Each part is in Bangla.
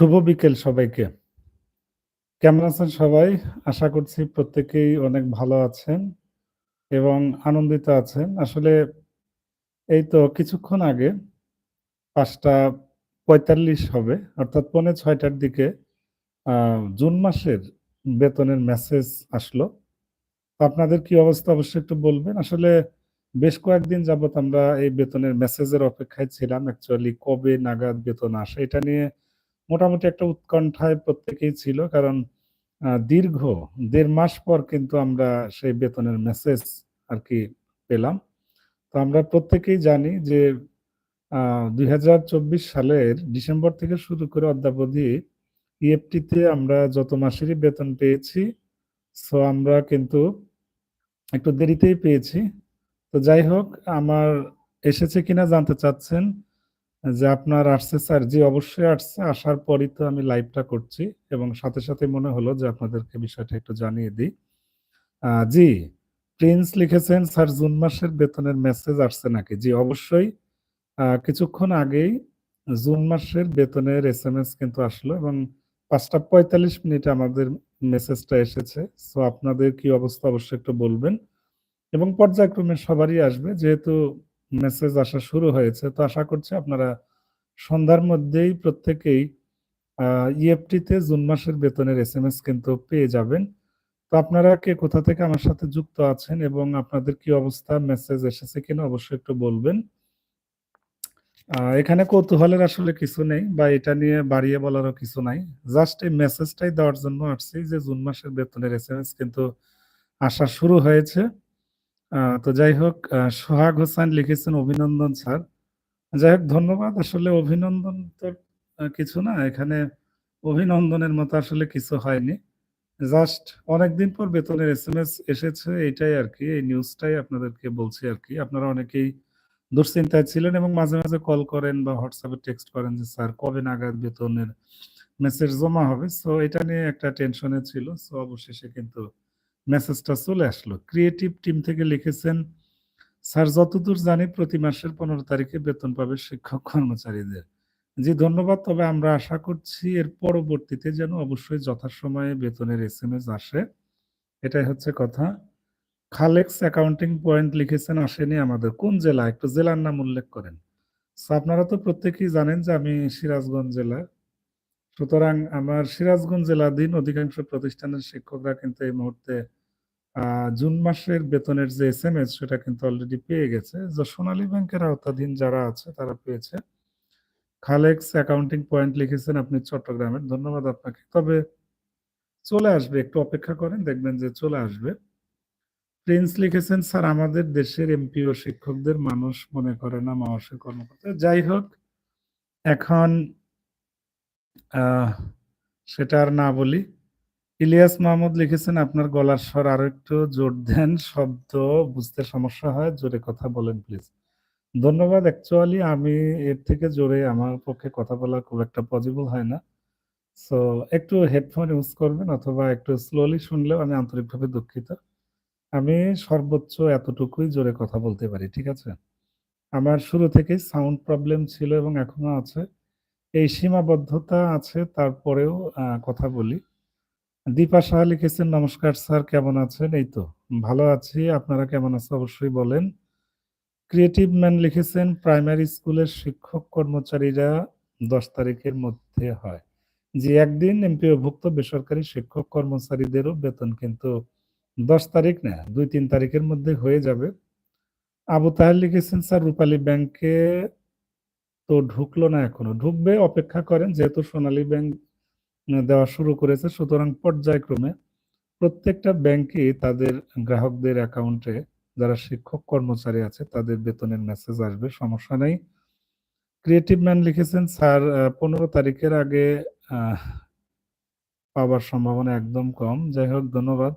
শুভ বিকেল সবাইকে। কেমন আছেন সবাই? আশা করছি প্রত্যেকেই অনেক ভালো আছেন এবং আনন্দিত আছেন। আসলে এই তো কিছুক্ষণ আগে ৫টা ৪৫ হবে, অর্থাৎ পৌনে ছয়টার দিকে জুন মাসের বেতনের মেসেজ আসলো। আপনাদের কি অবস্থা অবশ্যই একটু বলবেন। আসলে বেশ কয়েকদিন যাবত আমরা এই বেতনের মেসেজের অপেক্ষায় ছিলাম। অ্যাকচুয়ালি কবে নাগাদ বেতন আসে, এটা নিয়ে মোটামুটি একটা উৎকণ্ঠায় প্রত্যেকেই ছিল। কারণ দীর্ঘ দেড় মাস পর কিন্তু আমরা সেই বেতনের মেসেজ আর কি পেলাম। তো আমরা প্রত্যেকেই জানি যে ২০২৪ সালের ডিসেম্বর থেকে শুরু করে অদ্যাবধি ইএফটিতে আমরা যত মাসেরই বেতন পেয়েছি, সো আমরা কিন্তু একটু দেরিতেই পেয়েছি। তো যাই হোক আমার এসেছে কিনা জানতে চাচ্ছেন যে আপনার আসছে স্যার? জি অবশ্যই আসছে। আসার পরই তো আমি লাইভটা করছি এবং সাথে, সাথে মনে হলো যে আপনাদেরকে বিষয়টা একটু জানিয়ে দিই। জি, প্রিন্স লিখেছেন স্যার জুন মাসের বেতনের মেসেজ আসছে নাকি? জি অবশ্যই। কিছুক্ষণ আগেই জুন মাসের বেতনের এস এম এস কিন্তু আসলো এবং ৫টা ৪৫ মিনিটে আমাদের মেসেজটা এসেছে। সো আপনাদের কি অবস্থা অবশ্যই একটু বলবেন। এবং পর্যায়ক্রমে সবারই আসবে যেহেতু মেসেজ আসা শুরু হয়েছে। তো আশা করছি আপনারা সন্ধ্যার মধ্যেই প্রত্যেকেই, আ ইএফটি জুন মাসের বেতনের এস এম এস কিন্তু পেয়ে যাবেন। তো আপনারা কে কোথা থেকে আমার সাথে যুক্ত আছেন এবং আপনাদের কি অবস্থা মেসেজ এসেছে কিনা অবশ্যই একটু বলবেন। এখানে কৌতূহলের আসলে কিছু নেই বা এটা নিয়ে বাড়িয়ে বলারও কিছু নাই। জাস্ট এই মেসেজটাই দেওয়ার জন্য আসছি যে জুন মাসের বেতনের এস এম এস কিন্তু আসা শুরু হয়েছে। তো যাই হোক সোহাগ হোসেন লিখেছেন অভিনন্দন স্যার। যাই হোক ধন্যবাদ। আসলে অভিনন্দন তো কিছু না। এখানে অভিনন্দনের মতো আসলে কিছু হয়নি। জাস্ট অনেকদিন পর বেতনের এস এম এস এসেছে এইটাই আরকি। এই নিউজটাই আপনাদেরকে বলছি আর কি আপনারা অনেকেই দুশ্চিন্তায় ছিলেন এবং মাঝে, মাঝে কল করেন বা হোয়াটসঅ্যাপে টেক্সট করেন যে স্যার কবে নাগাদ বেতনের মেসেজ জমা হবে। সো এটা নিয়ে একটা টেনশনে ছিল। সো অবশেষে কিন্তু মেসেজটা চলে আসলো। ক্রিয়েটিভ টিম থেকে লিখেছেন, স্যার যতদূর জানি প্রতি মাসের ১৫ তারিখে বেতন পাবে শিক্ষক কর্মচারীদের। জি ধন্যবাদ। তবে আমরা আশা করছি এর পরবর্তীতে যেন অবশ্যই যথাসময়ে বেতনের এস এম এস আসে। এটাই হচ্ছে কথা। খালেক্স অ্যাকাউন্টিং পয়েন্ট লিখেছেন আসেনি আমাদের। কোন জেলা? একটু জেলার নাম উল্লেখ করেন। আপনারা তো প্রত্যেকেই জানেন যে আমি সিরাজগঞ্জ জেলা। সুতরাং আমার সিরাজগঞ্জ জেলাধীন অধিকাংশ প্রতিষ্ঠানের শিক্ষকরা কিন্তু এই মুহূর্তে জুন মাসের বেতনের যে এস এম এস সেটা কিন্তু অলরেডি পেয়ে গেছে। যে সোনালী ব্যাংকের আওতাধীন যারা আছে তারা পেয়েছে। খালেক্স অ্যাকাউন্টিং পয়েন্ট লিখেছেন আপনি চট্টগ্রামের। ধন্যবাদ আপনাকে। তবে চলে আসবে। একটু অপেক্ষা করেন, দেখবেন যে চলে আসবে। প্রিন্স লিখেছেন, স্যার, আমাদের দেশের এমপি ও শিক্ষকদের মানুষ মনে করে না মাওয়াশের কর্মকর্তা। যাই হোক, এখন সেটা আর না বলি। ইলিয়াস মাহমুদ লিখেছেন, আপনার গলার স্বর আরও একটু জোর দেন। শব্দ বুঝতে সমস্যা হয়। জোরে কথা বলেন প্লিজ। ধন্যবাদ। অ্যাকচুয়ালি আমি এর থেকে জোরে আমার পক্ষে কথা বলা খুব একটা পসিবল হয় না। সো একটু হেডফোন ইউজ করবেন অথবা একটু স্লোলি শুনলেও আমি আন্তরিকভাবে দুঃখিত। আমি সর্বোচ্চ এতটুকুই জোরে কথা বলতে পারি। ঠিক আছে? আমার শুরু থেকেই সাউন্ড প্রবলেম ছিল এবং এখনও আছে। এই সীমাবদ্ধতা আছে, তারপরেও কথা বলি। দীপা শাহ লিখেছেন, নমস্কার স্যার, কেমন আছেন? এই তো, ভালো আছি। আপনারা কেমন আছেন অবশ্যই বলেন। ক্রিয়েটিভ ম্যান লিখেছেন, প্রাইমারি স্কুলের শিক্ষক কর্মচারীরা ১০ তারিখের মধ্যে হয়। যে একদিন এমপিওভুক্ত বেসরকারি শিক্ষক কর্মচারীদেরও বেতন কিন্তু ১০ তারিখ না ২-৩ তারিখের মধ্যে হয়ে যাবে। আবু তাহের লিখেছেন, স্যার, রূপালী ব্যাংকে তো ঢুকলো না এখনও। ঢুকবে, অপেক্ষা করেন, যেহেতু সোনালী ব্যাংক দেওয়া শুরু করেছে, সুতরাং পর্যায়ক্রমে প্রত্যেকটা ব্যাংকই তাদের গ্রাহকদের অ্যাকাউন্টে যারা শিক্ষক কর্মচারী আছে, তাদের বেতনের মেসেজ আসবে, সমস্যা নেই। ক্রিয়েটিভ ম্যান লিখেছেন, স্যার পনেরো তারিখের আগে পাওয়ার সম্ভাবনা একদম কম। যাই হোক, ধন্যবাদ।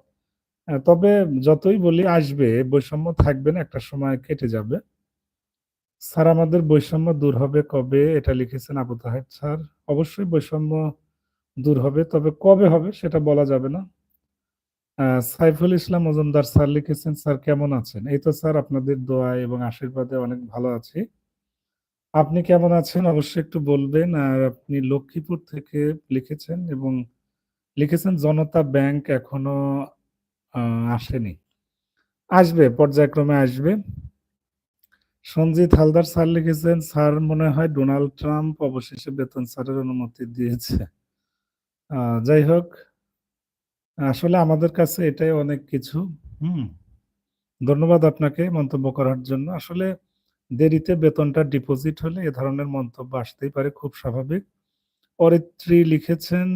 তবে যতই বলি, আসবে, বৈষম্য থাকবে না, একটা সময় কেটে যাবে। স্যার আমাদের বৈষম্য দূর হবে কবে? এটা লিখেছেন আবু তাহের স্যার। অবশ্যই বৈষম্য দূর হবে। তবে কবে হবে সেটা বলা যাবে না। সাইফুল ইসলাম মজুমদার স্যার লিখেছেন স্যার কেমন আছেন? এই তো স্যার আপনাদের দোয়া এবং আশীর্বাদে অনেক ভালো আছি। আপনি কেমন আছেন অবশ্যই একটু বলবেন। আর আপনি লক্ষ্মীপুর থেকে লিখেছেন এবং লিখেছেন জনতা ব্যাংক এখনও আসেনি। আসবে, পর্যায়ক্রমে আসবে। সঞ্জিত হালদার স্যার লিখেছেন, "স্যার মনে হয় ডোনাল্ড ট্রাম্প অবশেষে বেতন স্যারের অনুমতি দিয়েছে।" যাই হোক আসলে আমাদের কাছে এটাই অনেক কিছু। হুম? ধন্যবাদ আপনাকে মন্তব্য করার জন্য। আসলে দেরিতে বেতনটা ডিপোজিট হলে এ ধরনের মন্তব্য আসতেই পারে খুব স্বাভাবিক। অরিত্রী লিখেছেন,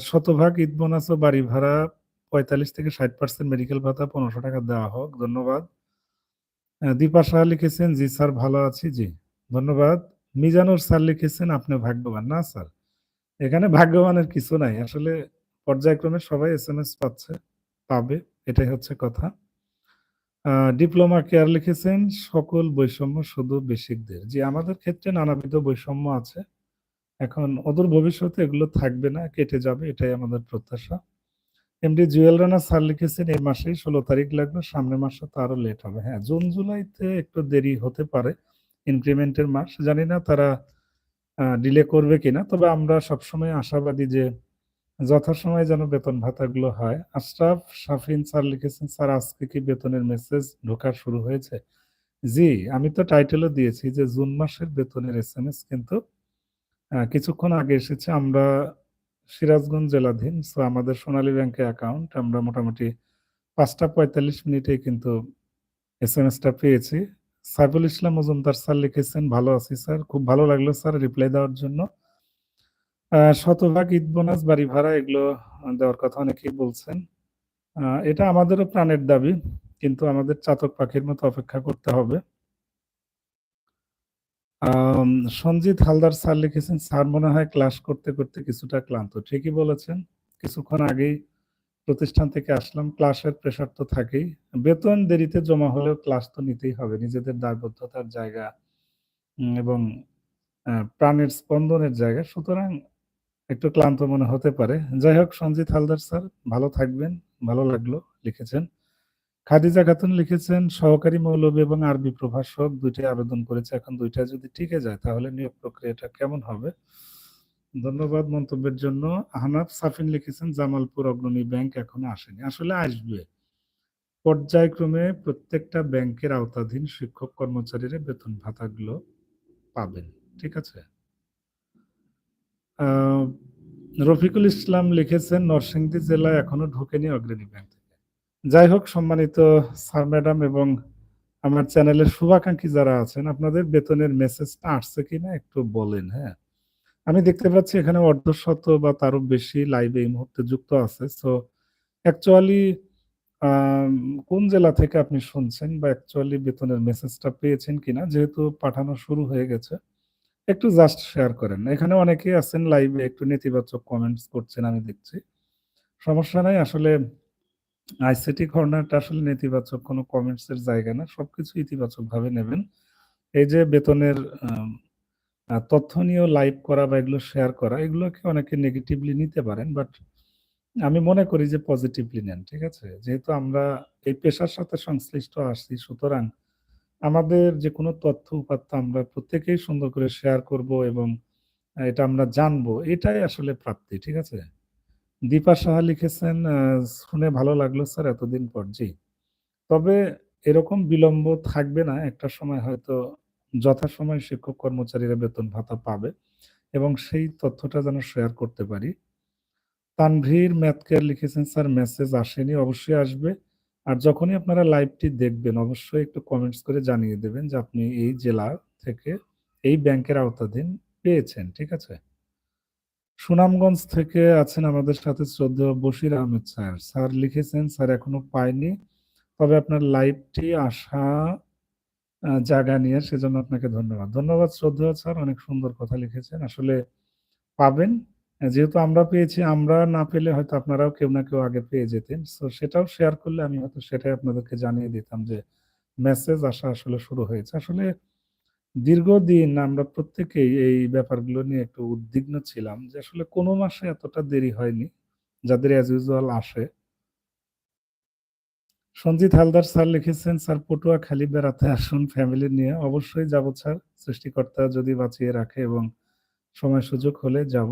"শতভাগ ঈদ বোনাস ও বাড়ি ভাড়া ৪৫-৬০% মেডিকেল ভাতা ৳১৫০০ দেওয়া হোক। ধন্যবাদ।" দীপা সাহা লিখেছেন, "জি স্যার ভালো আছি।" জি, ধন্যবাদ। মিজানুর স্যার লিখেছেন, "আপনি ভাগ্যবান।" না স্যার, এখানে ভাগ্যবানের কিছু নাই। আসলে পর্যায়ক্রমে সবাই এস এম এস পাচ্ছে, পাবে। এটাই হচ্ছে কথা। ডিপ্লোমা কেয়ার লিখেছেন, "সকল বৈষম্য শুধু বেসিকদের।" যে আমাদের ক্ষেত্রে নানাবিধ বৈষম্য আছে। এখন অদূর ভবিষ্যতে এগুলো থাকবে না, কেটে যাবে। এটাই আমাদের প্রত্যাশা। এমডি জুয়েল রানা স্যার লিখেছেন, "এই মাসেই ১৬ তারিখ লাগবে। সামনের মাসে তো আরও লেট হবে।" হ্যাঁ, জুন জুলাইতে একটু দেরি হতে পারে। ইনক্রিমেন্টের মাস। জানি না তারা ডিলে করবে কিনা। তবে আমরা সবসময় আশাবাদী যে যথাসময়ে যেন বেতন ভাতাগুলো হয়। আশরাফ শাফিন স্যার লিখেছেন, "স্যার আজকে কি বেতনের মেসেজ ঢোকা শুরু হয়েছে?" জি, আমি তো টাইটেলও দিয়েছি যে জুন মাসের বেতনের এসএমএস কিন্তু কিছুক্ষণ আগে এসেছে। আমরা সিরাজগঞ্জ জেলাধীন। সো আমাদের সোনালী ব্যাংকে অ্যাকাউন্ট। আমরা মোটামুটি পাঁচটা পঁয়তাল্লিশ মিনিটে কিন্তু এস এম এসটা পেয়েছি। সাইফুল ইসলাম মজুমদার স্যার লিখেছেন, "ভালো আছি স্যার। খুব ভালো লাগল স্যার রিপ্লাই দেওয়ার জন্য।" শতভাগ ঈদ বোনাস, বাড়ি ভাড়া এগুলো দেওয়ার কথা অনেকেই বলছেন। এটা আমাদেরও প্রাণের দাবি। কিন্তু আমাদের চাতক পাখির মতো অপেক্ষা করতে হবে। সঞ্জিত হালদার স্যার লিখেছেন, "স্যার মনে হয় ক্লাস করতে, করতে কিছুটা ক্লান্ত।" ঠিকই বলেছেন। কিছুক্ষণ আগেই প্রতিষ্ঠান থেকে আসলাম। ক্লাসের প্রেশার তো থাকেই। বেতন দেরিতে জমা হলেও ক্লাস তো নিতেই হবে। নিজেদের দায়বদ্ধতার জায়গা এবং প্রাণের স্পন্দনের জায়গা। সুতরাং একটু ক্লান্ত মনে হতে পারে। যাই হোক সঞ্জিত হালদার স্যার ভালো থাকবেন। ভালো লাগল লিখেছেন। খাদিজা খাতুন লিখেছেন, "সহকারী মৌলবি এবং আরবি প্রভাষক ২ টাই আবেদন করেছে এখন দুইটা যদি টিকে যায় তাহলে নিয়োগ প্রক্রিয়াটা কেমন হবে?" ধন্যবাদ মন্তব্যের জন্য। আহনাফ সাফিন লিখেছেন, "জামালপুর অগ্রণী ব্যাংক এখনও আসেনি।" আসলে আসবে। পর্যায়ক্রমে প্রত্যেকটা ব্যাংকের আওতাধীন শিক্ষক কর্মচারীরা বেতন ভাতাগুলো পাবেন। ঠিক আছে? রফিকুল ইসলাম লিখেছেন, "নরসিংদী জেলায় এখনও ঢোকেনি অগ্রণী ব্যাংক থেকে।" যাই হোক সম্মানিত স্যার ম্যাডাম এবং আমার চ্যানেলের শুভাকাঙ্ক্ষী যারা আছেন, আপনাদের বেতনের মেসেজটা আসছে কিনা একটু বলেন, হ্যাঁ? আমি দেখতে পাচ্ছি এখানে অর্ধশত বা তারও বেশি লাইভে এই মুহূর্তে যুক্ত আছে। সো অ্যাকচুয়ালি কোন জেলা থেকে আপনি শুনছেন বা অ্যাকচুয়ালি বেতনের মেসেজটা পেয়েছেন কিনা? যেহেতু পাঠানো শুরু হয়ে গেছে। একটু জাস্ট শেয়ার করেন। এখানে অনেকেই আছেন লাইভে একটু নেতিবাচক কমেন্টস করছেন আমি দেখছি। সমস্যা নাই আসলে আইসিটি কর্নারটা আসলে নেতিবাচক, কোনো কমেন্টস এর জায়গা না। সবকিছু ইতিবাচকভাবে নেবেন। এই যে বেতনের তথ্য নিয়েও লাইভ করা বা এগুলো শেয়ার করা, এগুলোকে অনেকে নেগেটিভলি নিতে পারেন। বাট আমি মনে করি যে পজিটিভলি নেন। ঠিক আছে? যেহেতু আমরা এই পেশার সাথে সংশ্লিষ্ট আছি, সুতরাং আমাদের যে কোনো তথ্য উপাত্ত আমরা প্রত্যেকেই সুন্দর করে শেয়ার করব এবং এটা আমরা জানব। এটাই আসলে প্রাপ্তি। ঠিক আছে? দীপা সাহা লিখেছেন, "শুনে ভালো লাগল স্যার এতদিন পর।" জি। তবে এরকম বিলম্ব থাকবে না। একটা সময় হয়তো যথাসময়ে শিক্ষক কর্মচারীরা বেতন ভাতা পাবে এবং সেই তথ্যটা যেন শেয়ার করতে পারি। তানভীর ম্যাথ কেয়ার লিখেছেন, "স্যার মেসেজ আসেনি। অবশ্যই আসবে। আর যখনই আপনারা লাইভটি দেখবেন অবশ্যই একটু কমেন্টস করে জানিয়ে দেবেন যে আপনি এই জেলা থেকে এই ব্যাংকের আওতাধীন পেয়েছেন। ঠিক আছে? সুনামগঞ্জ থেকে আছেন আমাদের সাথে শ্রদ্ধেয় বশির আহমেদ স্যার। স্যার লিখেছেন, "স্যার এখনও পাইনি। তবে আপনার লাইভটি আসা জায়গা নিয়ে সেজন্য আপনাকে ধন্যবাদ।" ধন্যবাদ শ্রদ্ধেয় স্যার অনেক সুন্দর কথা লিখেছেন। আসলে পাবেন। যেহেতু আমরা পেয়েছি আমরা না পেলে হয়তো আপনারাও কেউ না কেউ আগে পেয়ে যেতেন। তো সেটাও শেয়ার করলে আমি হয়তো সেটাই আপনাদেরকে জানিয়ে দিতাম যে মেসেজ আসা আসলে শুরু হয়েছে। আসলে দীর্ঘদিন আমরা প্রত্যেকেই এই ব্যাপারগুলো নিয়ে একটু উদ্বিগ্ন ছিলাম যে আসলে কোন মাসে এতটা দেরি হয়নি। যাদের অ্যাজ ইউজুয়াল আসে। সঞ্জিত হালদার স্যার লিখেছেন, "স্যার পটুয়াখালী বেড়াতে আসুন ফ্যামিলি নিয়ে।" অবশ্যই যাব স্যার। সৃষ্টিকর্তা যদি বাঁচিয়ে রাখে এবং সময় সুযোগ হলে যাব।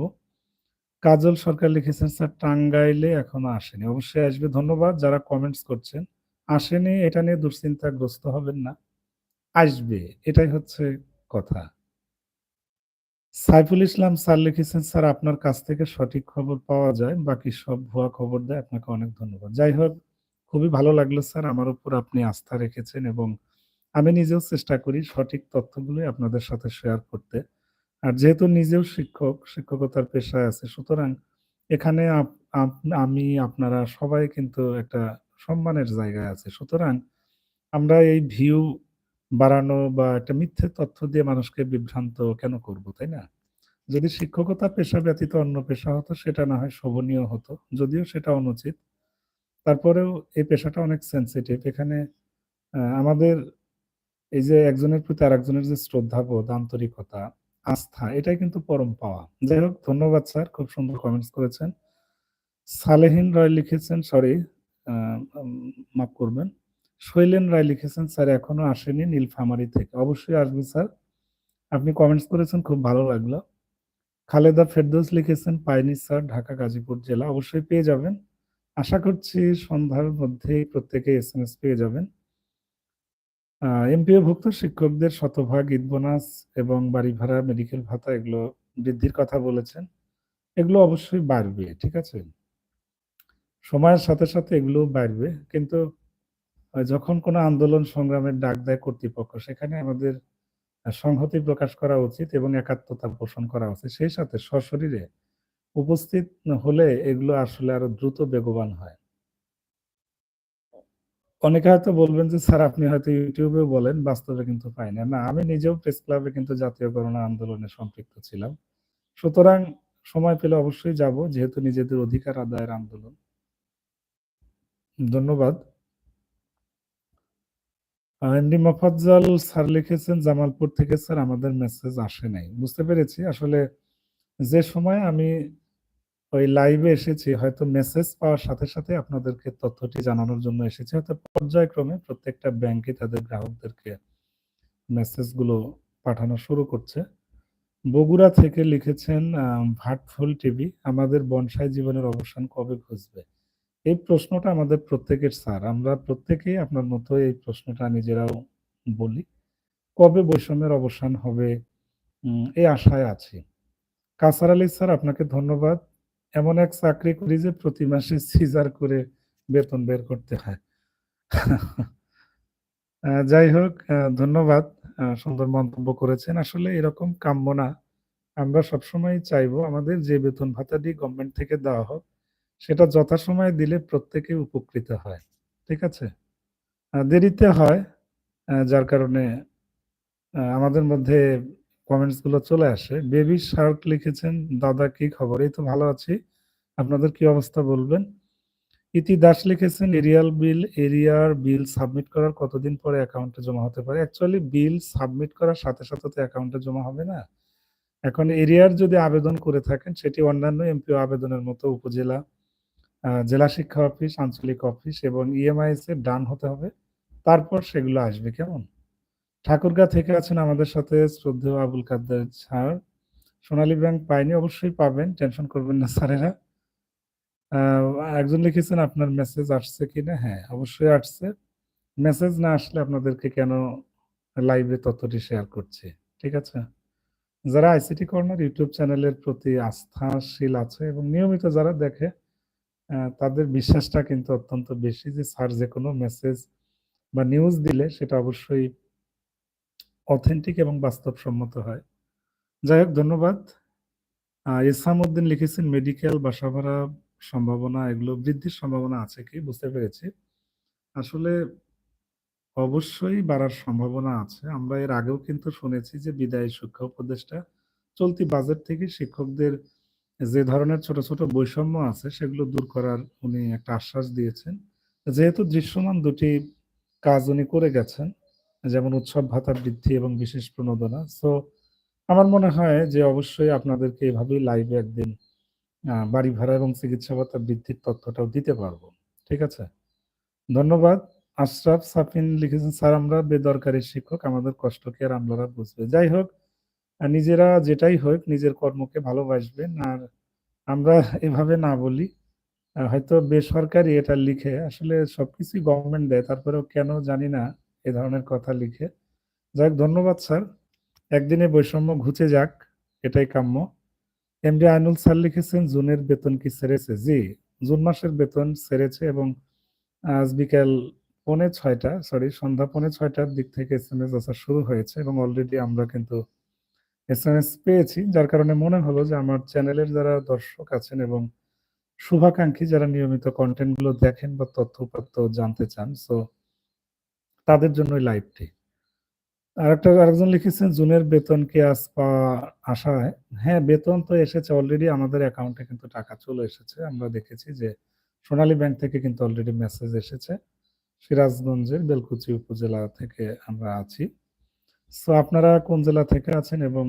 কাজল সরকার লিখেছেন, "স্যার টাঙ্গাইলে এখনও আসেনি।" অবশ্যই আসবে। ধন্যবাদ যারা কমেন্টস করছেন। আসেনি এটা নিয়ে দুশ্চিন্তাগ্রস্ত হবেন না। আসবে। এটাই হচ্ছে কথা। সাইফুল ইসলাম স্যার লিখেছেন, "স্যার আপনার কাছ থেকে সঠিক খবর পাওয়া যায়। বাকি সব ভুয়া খবর দেয়। আপনাকে অনেক ধন্যবাদ।" যাই হোক, খুবই ভালো লাগল স্যার আমার উপর আপনি আস্থা রেখেছেন এবং আমি নিজেও চেষ্টা করি সঠিক তথ্যগুলোই আপনাদের সাথে শেয়ার করতে। আর যেহেতু নিজেও শিক্ষক, শিক্ষকতার পেশায় আছে সুতরাং এখানে আমি আপনারা সবাই কিন্তু একটা সম্মানের জায়গায় আছে সুতরাং আমরা এই ভিউ বাড়ানো বা একটা মিথ্যে তথ্য দিয়ে মানুষকে বিভ্রান্ত কেন করব, তাই না? যদি শিক্ষকতা পেশা ব্যতীত অন্য পেশা হতো সেটা না হয় শোভনীয় হতো। যদিও সেটা অনুচিত। তারপরেও এই পেশাটা অনেক সেন্সিটিভ এখানে আমাদের এই যে একজনের প্রতি আরেকজনের যে শ্রদ্ধাবোধ, আন্তরিকতা, আস্থা এটাই কিন্তু পরম পাওয়া। যাই হোক ধন্যবাদ স্যার। খুব সুন্দর কমেন্টস করেছেন। সালেহীন রয় লিখেছেন সরি মাফ করবেন। শৈলেন রায় লিখেছেন, "স্যার এখনও আসেনি নীলফামারী থেকে।" অবশ্যই আসবে স্যার। আপনি কমেন্টস করেছেন খুব ভালো লাগল। খালেদা ফেরদৌস লিখেছেন, "পাইনি স্যার ঢাকা গাজীপুর জেলা।" অবশ্যই পেয়ে যাবেন। আশা করছি সন্ধ্যার মধ্যেই প্রত্যেকেই এস পেয়ে যাবেন। এমপিওভুক্ত শিক্ষকদের শতভাগ ঈদ বোনাস এবং বাড়ি ভাড়া, মেডিকেল ভাতা এগুলো বৃদ্ধির কথা বলেছেন। এগুলো অবশ্যই বাড়বে। ঠিক আছে? সময়ের সাথে, সাথে এগুলোও বাড়বে। কিন্তু যখন কোনো আন্দোলন সংগ্রামের ডাক দেয় কর্তৃপক্ষ সেখানে আমাদের সংহতি প্রকাশ করা উচিত এবং একাত্মতা পোষণ করা উচিত। সেই সাথে সশরীরে উপস্থিত হলে এগুলো আসলে আরও দ্রুত বেগবান হয়। অনেকে হয়তো বলবেন যে, "স্যার আপনি হয়তো ইউটিউবে বলেন, বাস্তবে কিন্তু পাই না।" না, আমি নিজেও প্রেস ক্লাবে কিন্তু জাতীয় করোনা আন্দোলনে সম্পৃক্ত ছিলাম। সুতরাং সময় পেলে অবশ্যই যাব যেহেতু নিজেদের অধিকার আদায়ের আন্দোলন। ধন্যবাদ। আ এমডি মোফাজ্জল স্যার লিখেছেন, "জামালপুর থেকে স্যার আমাদের মেসেজ আসে নাই।" বুঝতে পেরেছি। আসলে যে সময় আমি ওই লাইভে এসেছি হয়তো মেসেজ পাওয়ার সাথে, সাথে আপনাদেরকে তথ্যটি জানানোর জন্য এসেছি। হয়তো পর্যায়ক্রমে প্রত্যেকটা ব্যাংকে তাদের গ্রাহকদেরকে মেসেজগুলো পাঠানো শুরু করছে। বগুড়া থেকে লিখেছেন ভাটফুল টিভি, "আমাদের বনসাই জীবনের অবসান কবে ঘুচবে?" এই প্রশ্নটা আমাদের প্রত্যেকের স্যার। আমরা প্রত্যেকেই আপনার মতো এই প্রশ্নটা নিজেরাও বলি। কবে বৈষম্যের অবসান হবে এই আশায় আছি। কাসার আলী স্যার আপনাকে ধন্যবাদ। এমন এক চাকরি করি যে প্রতি মাসে সিজার করে বেতন বের করতে হয়। যাই হোক ধন্যবাদ। সুন্দর মন্তব্য করেছেন। আসলে এরকম কাম্য না। আমরা সবসময় চাইব আমাদের যে বেতন ভাতাটি গভর্নমেন্ট থেকে দেওয়া হোক, সেটা যথাসময়ে দিলে প্রত্যেকে উপকৃত হয়। ঠিক আছে? দেরিতে হয় যার কারণে আমাদের মধ্যে কমেন্টসগুলো চলে আসে। বেবি শার্ক লিখেছেন, "দাদা কি খবর?" এই তো ভালো আছি। আপনাদের কি অবস্থা বলবেন? ইতি দাস লিখেছেন, "এরিয়াল বিল এরিয়ার বিল সাবমিট করার কতদিন পরে অ্যাকাউন্টে জমা হতে পারে?" অ্যাকচুয়ালি বিল সাবমিট করার সাথে, সাথে তো অ্যাকাউন্টে জমা হবে না। এখন এরিয়ার যদি আবেদন করে থাকেন সেটি অন্যান্য এমপিও আবেদনের মতো উপজেলা, জেলা শিক্ষা অফিস, আঞ্চলিক অফিস এবং ইএমআইএস এ ডান হতে হবে। তারপর সেগুলো আসবে। কেমন? ঠাকুরগাঁ থেকে আছেন আমাদের সাথে শ্রদ্ধেয় আবুল কাদ্দার স্যার। সোনালী ব্যাংক পাইনি, অবশ্যই পাবেন। টেনশন করবেন না স্যারেরা। একজন লিখেছেন, "আপনার মেসেজ আসছে কিনা?" হ্যাঁ, অবশ্যই আসছে। মেসেজ না আসলে আপনাদেরকে কেন লাইভে তথ্যটি শেয়ার করছি। ঠিক আছে? যারা আইসিটি কর্নার ইউটিউব চ্যানেলের প্রতি আস্থাশীল আছে এবং নিয়মিত যারা দেখে তাদের বিশ্বাসটা কিন্তু অত্যন্ত বেশি যে স্যার যেকোনো মেসেজ বা নিউজ দিলে সেটা অবশ্যই অথেন্টিক এবং বাস্তবসম্মত হয়। যাই হোক ধন্যবাদ। আ ইসামউদ্দিন লিখেছেন, "মেডিকেল, বাসা ভাড়া সম্ভাবনা এগুলো বৃদ্ধির সম্ভাবনা আছে কি?" বুঝতে পেরেছি। আসলে অবশ্যই বাড়ার সম্ভাবনা আছে। আমরা এর আগেও কিন্তু শুনেছি যে বিদায়ী শিক্ষা উপদেষ্টা চলতি বাজেট থেকে শিক্ষকদের যে ধরনের ছোট, ছোট বৈষম্য আছে সেগুলো দূর করার উনি একটা আশ্বাস দিয়েছেন। যেহেতু দৃশ্যমান দুটি কাজ উনি করে গেছেন, যেমন উৎসব ভাতা বৃদ্ধি এবং বিশেষ প্রণোদনা। সো আমার মনে হয় যে অবশ্যই আপনাদেরকে এভাবেই লাইভে একদিন বাড়ি ভাড়া এবং চিকিৎসা ভাতা বৃদ্ধির তথ্যটাও দিতে পারব। ঠিক আছে? ধন্যবাদ। আশরাফ সাফিন লিখেছেন স্যার আমরা বেদরকারি শিক্ষক আমাদের কষ্টকে আর আমলারা বুঝবে যাই হোক নিজেরা যেটাই হোক নিজের কর্মকে ভালোবাসবেন। আর আমরা এভাবে না বলি। হয়তো বেসরকারি এটা লিখে আসলে সবকিছুই গভর্নমেন্ট দেয়, তারপরেও কেন জানি না এ ধরনের কথা লিখে। যাক, ধন্যবাদ স্যার। একদিনে বৈষম্য ঘুচে যাক, এটাই কাম্য। এমডি আইনুল স্যার লিখেছেন, জুনের বেতন কি সেরেছে? জি, জুন মাসের বেতন সেরেছে এবং আজ বিকেল পৌনে ছয়টা সরি সন্ধ্যা পৌনে ছয়টার দিক থেকে এস এম এস আসা শুরু হয়েছে এবং অলরেডি আমরা কিন্তু এস এম এস পেয়েছি, যার কারণে মনে হলো যে আমার চ্যানেলের যারা দর্শক আছেন এবং শুভাকাঙ্ক্ষী যারা নিয়মিত কন্টেন্টগুলো দেখেন বা তথ্য উপাত্ত জানতে চান সো তাদের জন্যই লাইভটি আরেকটা, আরেকজন লিখেছেন, জুনের বেতন কি পাওয়া আশায় হ্যাঁ বেতন তো এসেছে অলরেডি আমাদের অ্যাকাউন্টে কিন্তু টাকা চলে এসেছে। আমরা দেখেছি যে সোনালী ব্যাংক থেকে কিন্তু অলরেডি মেসেজ এসেছে। সিরাজগঞ্জের বেলকুচি উপজেলা থেকে আমরা আছি। সো আপনারা কোন জেলা থেকে আছেন এবং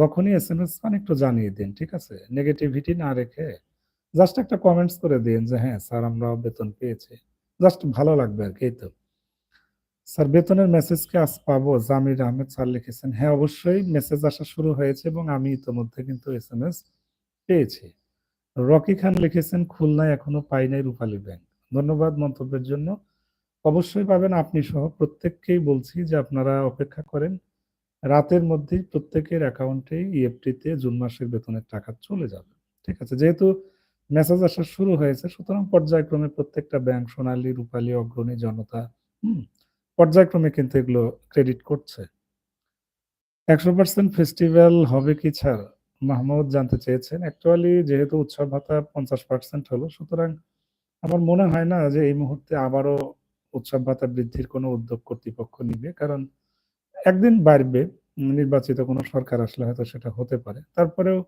যখনই এস এম এস পান একটু জানিয়ে দিন, ঠিক আছে? নেগেটিভিটি না রেখে জাস্ট একটা কমেন্টস করে দিন যে হ্যাঁ স্যার আমরা বেতন পেয়েছি। জাস্ট ভালো লাগবে আর কি তো। স্যার, বেতনের মেসেজ কি আজ পাবো? জামির আহমেদ স্যার লিখেছেন হ্যাঁ অবশ্যই মেসেজ আসা শুরু হয়েছে এবং আমি ইতোমধ্যে কিন্তু এস এম এস পেয়েছি। রকি খান লিখেছেন, খুলনায় এখনও পাই নাই রূপালী ব্যাংক ধন্যবাদ মন্তব্যের জন্য। অবশ্যই পাবেন আপনি সহ প্রত্যেককেই বলছি যে আপনারা অপেক্ষা করেন। রাতের মধ্যেই প্রত্যেকের অ্যাকাউন্টে ইএফটিতে জুন মাসের বেতনের টাকা চলে যাবে। ঠিক আছে, যেহেতু মেসেজ আসা শুরু হয়েছে, সুতরাং পর্যায়ক্রমে প্রত্যেকটা ব্যাংক, সোনালী, রূপালী, অগ্রণী জনতা, হুম, পর্যায়ক্রমে কিন্তু এগুলো ক্রেডিট করছে। একশো পার্সেন্ট ফেস্টিভ্যাল হবে কি ছাড়? মাহমুদ জানতে চেয়েছেন। অ্যাকচুয়ালি যেহেতু উৎসব ভাতা পঞ্চাশ পার্সেন্ট হলো, সুতরাং আমার মনে হয় না যে এই মুহূর্তে আবারও উৎসব ভাতা বৃদ্ধির কোনো উদ্যোগ কর্তৃপক্ষ নিবে? কারণ একদিন বাড়বে, নির্বাচিত কোনো সরকার আসলে হয়তো সেটা হতে পারে। তারপরেও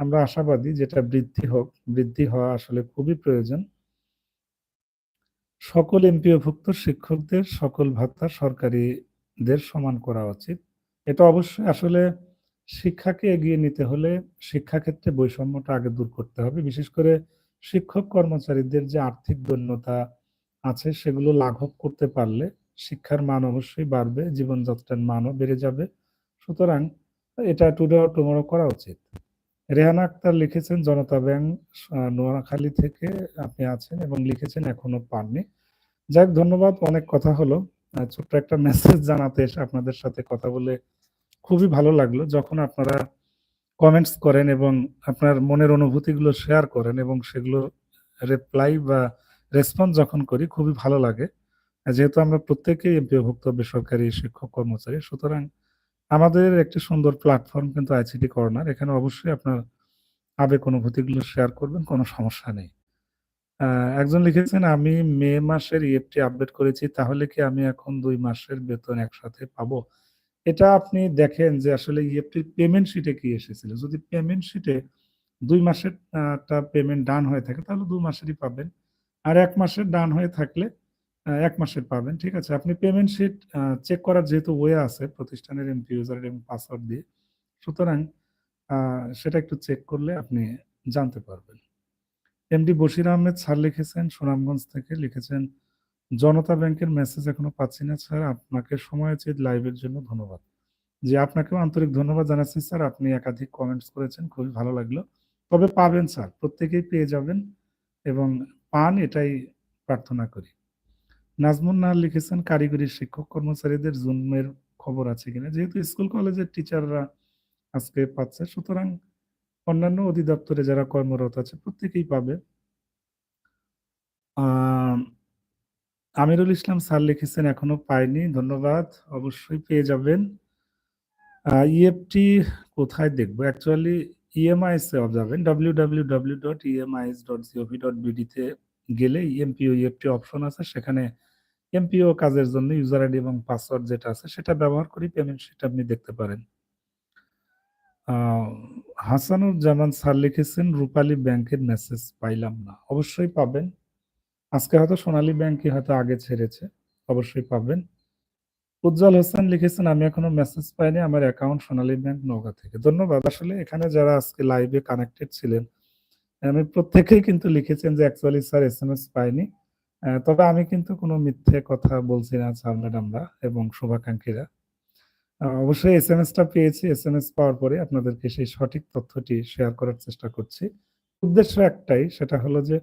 আমরা আশাবাদী যেটা বৃদ্ধি হোক, বৃদ্ধি হওয়া আসলে খুবই প্রয়োজন। সকল এমপিওভুক্ত শিক্ষকদের সকল ভাতা সরকারিদের সমান করা উচিত। এটা অবশ্যই আসলে শিক্ষাকে এগিয়ে নিতে হলে শিক্ষাক্ষেত্রে বৈষম্যটা আগে দূর করতে হবে। বিশেষ করে শিক্ষক কর্মচারীদের যে আর্থিক দৈন্যতা আছে, সেগুলো লাঘব করতে পারলে শিক্ষার মান অবশ্যই বাড়বে, জীবনযাত্রার মানও বেড়ে যাবে। সুতরাং এটা টুডে টুমোরো করা উচিত। রেহানা আক্তার লিখেছেন, জনতা ব্যাংক নোয়াখালী থেকে আপনি আছেন এবং লিখেছেন, এখনও পাননি। যাক, ধন্যবাদ, অনেক কথা হলো। ছোট্ট একটা মেসেজ জানাতে এসে আপনাদের সাথে কথা বলে খুবই ভালো লাগল। যখন আপনারা কমেন্টস করেন এবং আপনার মনের অনুভূতিগুলো শেয়ার করেন এবং সেগুলো রিপ্লাই বা রেসপন্স যখন করি, খুবই ভালো লাগে। যেহেতু আমরা প্রত্যেকেই এমপিওভুক্ত বেসরকারি শিক্ষক কর্মচারী, সুতরাং আমাদের একটি সুন্দর প্ল্যাটফর্ম কিন্তু আইসিটি কর্নার এখানে অবশ্যই আপনার আবেগ অনুভূতিগুলো শেয়ার করবেন, কোনো সমস্যা নেই। একজন লিখেছেন, আমি মে মাসের ইএফটি আপডেট করেছি, তাহলে কি আমি এখন দুই মাসের বেতন একসাথে পাবো? এটা আপনি দেখেন যে আসলে ইএফটির পেমেন্ট শিটে কি এসেছিল। যদি পেমেন্ট শিটে দুই মাসের পেমেন্ট ডান হয়ে থাকে, তাহলে দুই মাসেরই পাবেন। আর এক মাসের ডান হয়ে থাকলে এক মাসের পাবেন, ঠিক আছে? আপনি পেমেন্ট শিট চেক করার যেহেতু ওয়ে আছে প্রতিষ্ঠানের এমপি ইউজার এবং পাসওয়ার্ড দিয়ে, সুতরাং সেটা একটু চেক করলে আপনি জানতে পারবেন। এমডি বশির আহমেদ স্যার লিখেছেন, সুনামগঞ্জ থেকে লিখেছেন, জনতা ব্যাংকের মেসেজ এখনও পাচ্ছি না, স্যার। আপনাকে সময়োচিত লাইভের জন্য ধন্যবাদ। যে আপনাকেও আন্তরিক ধন্যবাদ জানাচ্ছি, স্যার। আপনি একাধিক কমেন্টস করেছেন, খুবই ভালো লাগল। তবে পাবেন, স্যার। প্রত্যেকেই পেয়ে যাবেন এবং পান এটাই প্রার্থনা করি। নাজমুন নাহার লিখেছেন কারিগরি শিক্ষক কর্মচারীদের জুমের খবর আছে কিনা? যেহেতু স্কুল কলেজের টিচাররা আজকে পাচ্ছে, সুতরাং অন্যান্য অধিদপ্তরে যারা কর্মরত আছে প্রত্যেকেই পাবে। আমিরুল ইসলাম স্যার লিখেছেন, এখনও পাইনি, ধন্যবাদ, অবশ্যই পেয়ে যাবেন। ইএফটি কোথায় দেখব? অ্যাকচুয়ালি ইএমআইএস যাবেন W W W dot EMIS dot gov dot বিডিতে গেলে ইএমপিও ইএফটি অপশন আছে। সেখানে এমপিও কাজের জন্য ইউজার আইডি এবং পাসওয়ার্ড যেটা আছে, সেটা ব্যবহার করি পেমেন্ট সেটা আপনি দেখতে পারেন। হাসানুর জামান স্যার লিখেছেন, রূপালী ব্যাংকের মেসেজ পাইলাম না। অবশ্যই পাবেন। আজকে হয়তো সোনালী ব্যাংকই হয়তো আগে ছেড়েছে। অবশ্যই পাবেন। উজ্জ্বল হোসেন লিখেছেন আমি এখনও মেসেজ পাইনি আমার অ্যাকাউন্ট সোনালী ব্যাংক নৌকা থেকে ধন্যবাদ আসলে এখানে যারা আজকে লাইভে কানেক্টেড ছিলেন আমি প্রত্যেকেই কিন্তু লিখেছেন যে actually sir S M S পাইনি তবে আমি কিন্তু কোনো মিথ্যে কথা বলছি না স্যার ম্যাডামরা এবং শুভাকাঙ্ক্ষীরা। অবশ্যই এসএমএসটা পেয়েছি। এস এম এস পাওয়ার পরে আপনাদেরকে সেই সঠিক তথ্যটি শেয়ার করার চেষ্টা করছি। উদ্দেশ্য একটাই সেটা হলো যে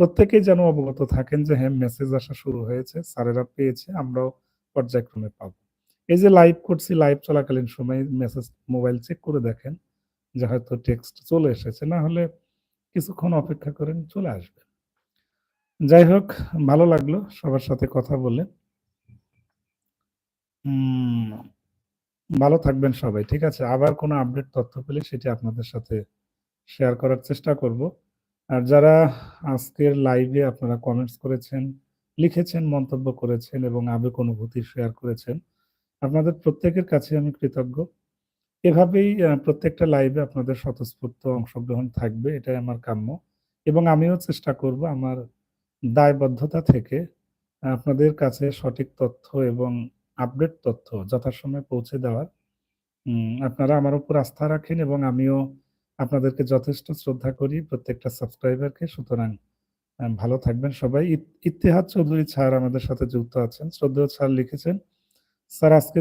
প্রত্যেকেই যেন অবগত থাকেন যে হ্যাঁ, মেসেজ আসা শুরু হয়েছে। স্যারেরা পেয়েছে, আমরাও পর্যায়ক্রমে পাবো। এই যে লাইভ করছি, লাইভ চলাকালীন সময় মেসেজ মোবাইল চেক করে দেখেন যে হয়তো টেক্সট চলে এসেছে। না হলে কিছুক্ষণ অপেক্ষা করেন, চলে আসবে। যাই হোক ভালো লাগল সবার সাথে কথা বলে। ভালো থাকবেন সবাই। ঠিক আছে? আবার কোনো আপডেট তথ্য পেলে সেটি আপনাদের সাথে শেয়ার করার চেষ্টা করব। আর যারা আজকের লাইভে আপনারা কমেন্টস করেছেন, লিখেছেন, মন্তব্য করেছেন এবং আবেগ অনুভূতি শেয়ার করেছেন। আপনাদের প্রত্যেকের কাছে আমি কৃতজ্ঞ। এভাবেই প্রত্যেকটা লাইভে আপনাদের স্বতঃস্ফূর্ত অংশগ্রহণ থাকবে এটাই আমার কাম্য। এবং আমিও চেষ্টা করব আমার দায়বদ্ধতা থেকে আপনাদের কাছে সঠিক তথ্য এবং আপডেট তথ্য যথাসময়ে পৌঁছে দেওয়ার। আপনারা আমার উপর আস্থা রাখেন এবং আমিও আপনাদেরকে যথেষ্ট শ্রদ্ধা করি প্রত্যেকটা সাবস্ক্রাইবারকে। সুতরাং ভালো থাকবেন সবাই। ইতিহাস চৌধুরী স্যার আমাদের সাথে যুক্ত আছেন। শ্রদ্ধেয় স্যার লিখেছেন, স্যার আজকে